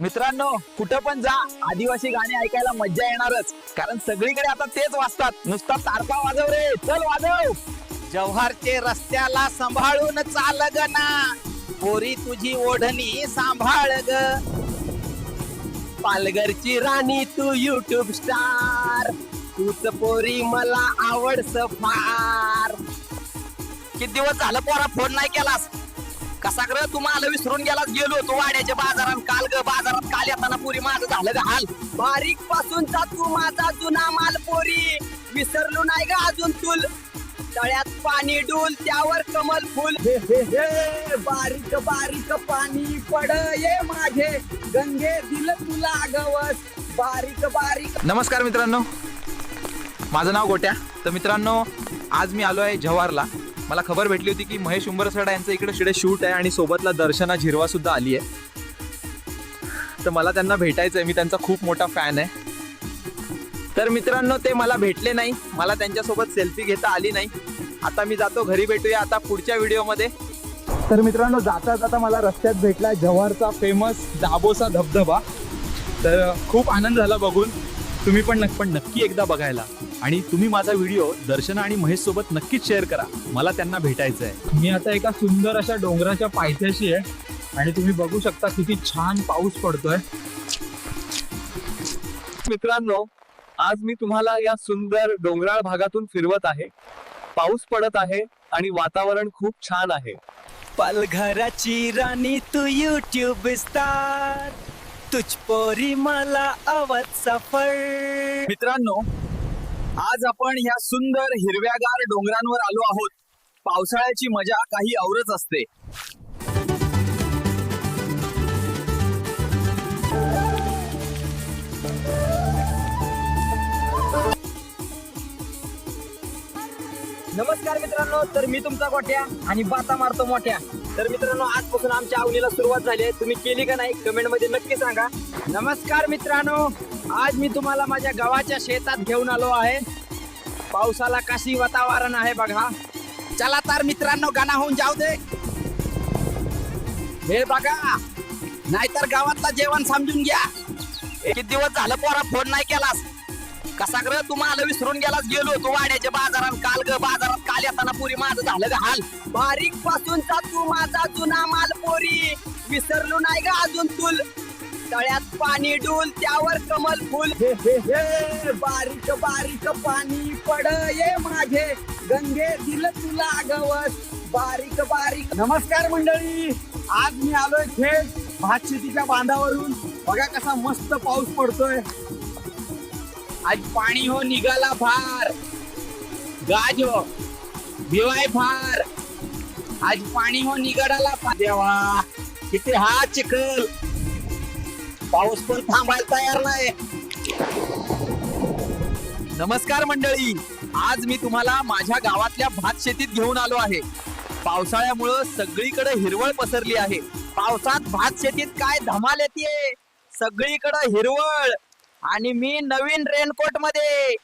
मित्रांनो कुठं पण जा आदिवासी गाणी ऐकायला मज्जा येणारच. कारण सगळीकडे आता तेच वाजतात. नुसता तारपा वाजव रे. चल वाजव. जव्हारचे रस्त्याला सांभाळून चाल ग ना. पोरी तुझी ओढणी सांभाळ ग. पालघरची राणी तू युट्यूब स्टार तूच पोरी मला आवडस फार. किती दिवस झालं पोरा फोन नाही केलास? कसा ग तू मला विसरून गेलास गेलो तू वाड्याच्या बाजारात. काल ग बाजारात काल येताना पुरी माझं झालं ग हाल. बारीक पासूनचा तू माझा जुना माल पोरी. विसरलो नाही ग अजून तुल. तळ्यात पाणी डुल त्यावर कमल फुल. हे हे हे बारीक बारीक पाणी पड ये माझे. गंगे दिल तुला गवस. बारीक बारीक. नमस्कार मित्रांनो. माझं नाव गोट्या. तर मित्रांनो आज मी आलो आहे जव्हारला. मला खबर भेटली होती की महेश उंबरसडा यांचं इकडे शिडे शूट आहे आणि सोबतला दर्शना झिरवा सुद्धा आली आहे. तर मला त्यांना भेटायचं आहे मी त्यांचा खूप मोठा फॅन आहे. तर मित्रांनो ते मला भेटले नाही. मला त्यांच्यासोबत सेल्फी घेता आली नाही. आता मी जातो घरी भेटूया आता पुढच्या व्हिडिओमध्ये. तर मित्रांनो जाता जाता मला रस्त्यात भेटला जव्हारचा फेमस दाबोसा धबधबा. तर खूप आनंद झाला बघून. तुम्ही पण पण नक्की एकदा बघायला. आणि तुम्ही माझा व्हिडिओ दर्शना आणि महेश सोबत नक्कीच शेअर करा. मला त्यांना भेटायचं आहे मी आता एका सुंदर अशा डोंगराच्या पायथ्याशी आहे. आणि तुम्ही बघू शकता किती छान पाऊस पडतोय. मित्रांनो आज मी तुम्हाला या सुंदर डोंगराळ भागातून फिरवत आहे. पाऊस पडत आहे आणि वातावरण खूप छान आहे. पालघराची राणी तू युट्यूब स्टार तुझ पोरी मला आवड सफर. मित्रांनो आज आपण ह्या सुंदर हिरव्यागार डोंगरांवर आलो आहोत. पावसाळ्याची मजा काही औरच असते. नमस्कार मित्रांनो तर मी तुमचा गोट्या आणि बाता मारतो मोठ्या. तर मित्रांनो आजपासून आमच्या आवडीला सुरुवात झाली आहे. तुम्ही केली का नाही कमेंटमध्ये नक्की सांगा. नमस्कार मित्रांनो आज मी तुम्हाला माझ्या गावाच्या शेतात घेऊन आलो आहे. पावसाला कशी वातावरण आहे बघा. चला तर मित्रांनो गाणा होऊन जाऊ दे. हे बघा नाहीतर गावातलं जेवण समजून घ्या. किती दिवस झालं पोरा फोन नाही केलास? कसा ग? तू मला विसरून गेलास गेलो तू वाड्याच्या बाजारात. काल ग बाजारात काल येताना पुरी माझं झालं ग हाल. बारीकपासून तू माझा जुना माल पोरी. विसरलो नाही ग अजून तुल. तळ्यात पाणी डुल त्यावर कमल फुल. हे हे हे बारीक बारीक पाणी पड ये माझे. गंगे दिल तुला गवस. बारीक बारीक. नमस्कार मंडळी. आज मी आलोय थेट भात शेतीच्या बांधावरून. बघा कसा मस्त पाऊस पडतोय. आज पाणी हो निघाला फार गाज हो. भिवाय फार आज पाणी हो निघाला फार देवा किती हा चिखल. पाऊस पण थांबायला तयार नाही. नमस्कार मंडळी. आज मी तुम्हाला माझ्या गावातल्या भात शेतीत घेऊन आलो आहे. पावसाळ्यामुळं सगळीकडे हिरवळ पसरली आहे. पावसात भात शेतीत काय धमाल येते सगळीकडे हिरवळ. आणि मी नवीन रेनकोटमध्ये.